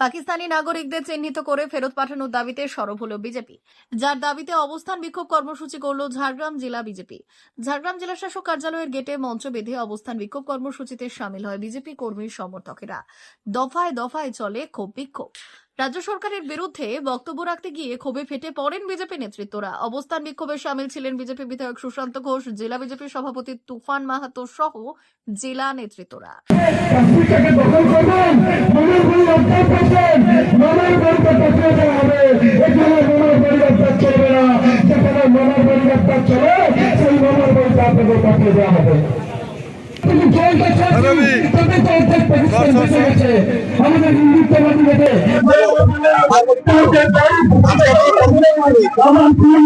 পাকিস্তানি নাগরিকদের চিহ্নিত করে ফেরত পাঠানোর দাবিতে সরব হল বিজেপি, যার দাবিতে অবস্থান বিক্ষোভ কর্মসূচি করল ঝাড়গ্রাম জেলা বিজেপি। ঝাড়গ্রাম জেলা শাসক কার্যালয়ের গেটে মঞ্চ বেঁধে অবস্থান বিক্ষোভ কর্মসূচিতে সামিল হয় বিজেপি কর্মী সমর্থকেরা। দফায় দফায় চলে ক্ষোভ বিক্ষোভ। রাজ্য সরকারের বিরুদ্ধে বক্তব্য রাখতে গিয়ে ক্ষোভে ফেটে পড়েন বিজেপি নেতৃত্বরা। অবস্থান বিক্ষোভে সামিল ছিলেন বিজেপি বিধায়ক সুশান্ত ঘোষ, জেলা বিজেপি সভাপতি তুফান মাহাতো সহ জেলা নেতৃত্বরা। মনের চলে সেই মনের বলতে আপনাদের পাঠিয়ে দেওয়া হবে। কিন্তু জয়টা চাচ্ছি, তবে তো অর্ধেক পাকিস্তান বেঁচে গেছে। আমাদের হিন্দুত্ববাদী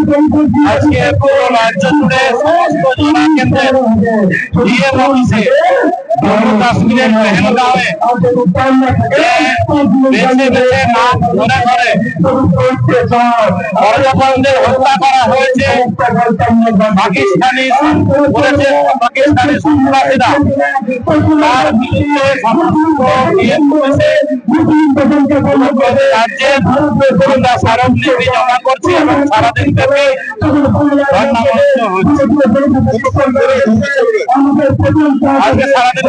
বন্ধু আজকে পুরো রাজ্য জুড়ে সমস্ত জেলা ডিএম অফিসে জম্মু কাশ্মীরের পেহেলগাঁওয়ে বেছে বেছে নাম ধরে ধরে পর্যটকদের হত্যা করা হয়েছে পাকিস্তানি বলেছে পাকিস্তানি সন্ত্রাসীরা তার বিরুদ্ধে সমস্ত রাজ্যে আমরা স্মারকলিপি জমা করছি এবং সারাদিন ব্যাপী ধর্ণা হচ্ছে আজকে সারাদিন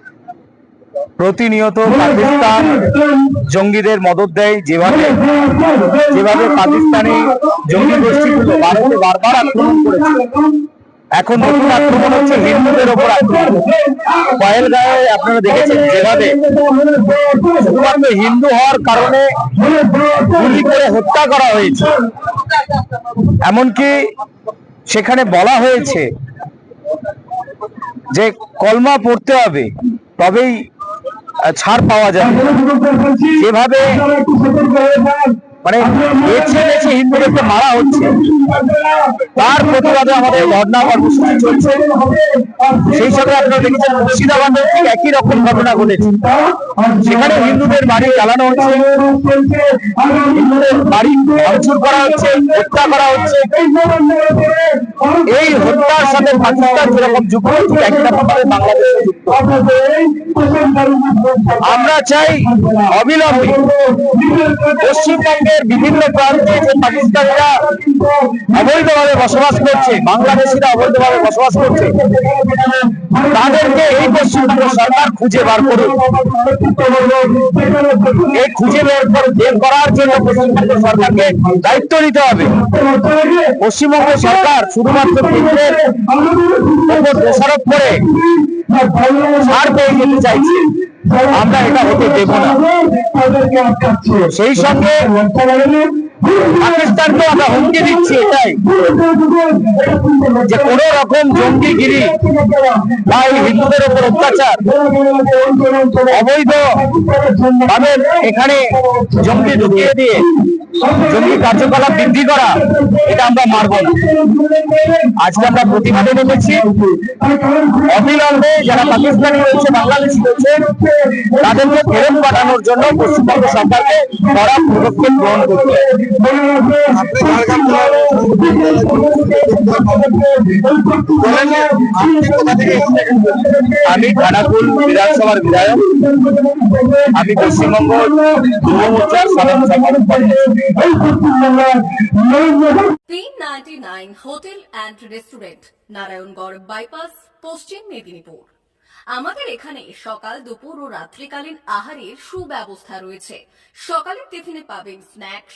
প্রতিনিয়ত পাকিস্তান জঙ্গিদের মদত দেয় যেভাবে যেভাবে পাকিস্তানি জঙ্গি গোষ্ঠীগুলো ভারতে বারবার আক্রমণ করেছে। এখন নতুন আক্রমণ হচ্ছে হিন্দুদের ওপর আক্রমণ। পয়েলগাঁয়ে আপনারা দেখেছেন যেভাবে শুধুমাত্র হিন্দু হওয়ার কারণে গুলি করে হত্যা করা হয়েছে। এমনকি সেখানে বলা হয়েছে যে কলমা পড়তে হবে, তবেই ছাড় পাওয়া যায়। যেভাবে মানে সেখানে হিন্দুদের বাড়ি জ্বালানো হচ্ছে বাড়ি ভাঙচুর করা হচ্ছে, হত্যা করা হচ্ছে। এই হত্যার সাথে পাকিস্তান যেরকম যুক্ত, ঠিক একই রকম ভাবে বাংলাদেশ আমরা চাই অবিলম্বে পশ্চিমবঙ্গের বিভিন্ন প্রান্তে যে পাকিস্তানিরা অবৈধভাবে বসবাস করছে বাংলাদেশিরা অবৈধভাবে বসবাস করছে তাদেরকে এই পশ্চিমবঙ্গ সরকার খুঁজে বার করুন এই খুঁজে বের কর- বের করার জন্য পশ্চিমবঙ্গ সরকারকে দায়িত্ব নিতে হবে। পশ্চিমবঙ্গ সরকার শুধুমাত্র দোষারোপ করে ছাড় পেয়ে যেতে চাইছে। আমরা এটা হতে দেব না। সেই সঙ্গে পাকিস্তানকে আমরা হুমকি দিচ্ছি এটাই। যে কোন রকম জঙ্গিগিরি বা হিন্দুদের উপর অত্যাচার, অবৈধ ভাবে এখানে জঙ্গি ঢুকিয়ে দিয়ে জঙ্গি কার্যকলাপ বৃদ্ধি করা, এটা আমরা মারব না। আজকে আমরা প্রতিবাদে নেমেছি। অবিলম্বে যারা পাকিস্তানি রয়েছে, বাংলাদেশি রয়েছে, তাদেরকে ফেরত পাঠানোর জন্য পশ্চিমবঙ্গ সরকারকে কড়া পদক্ষেপ গ্রহণ করতে আমি খানাকুল বিধানসভার বিধায়ক, আমি পশ্চিমবঙ্গ যুব মোর্চার hotel and restaurant, Narayangarh bypass, Paschim Medinipur. আমাদের এখানে সকাল, দুপুর ও রাত্রিকালীন আহারের সুব্যবস্থা রয়েছে। সকালের টিফিনে পাবেন স্ন্যাক্স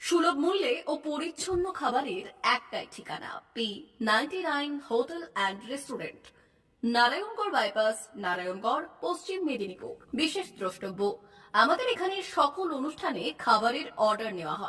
সুলভ মূল্যে ও পরিচ্ছন্ন খাবারের একটাই ঠিকানা P ninety nine hotel and restaurant Narayangarh bypass Narayangarh, Paschim Medinipur. বিশেষ দ্রষ্টব্য, আমাদের এখানে সকল অনুষ্ঠানে খাবারের অর্ডার নেওয়া হয়।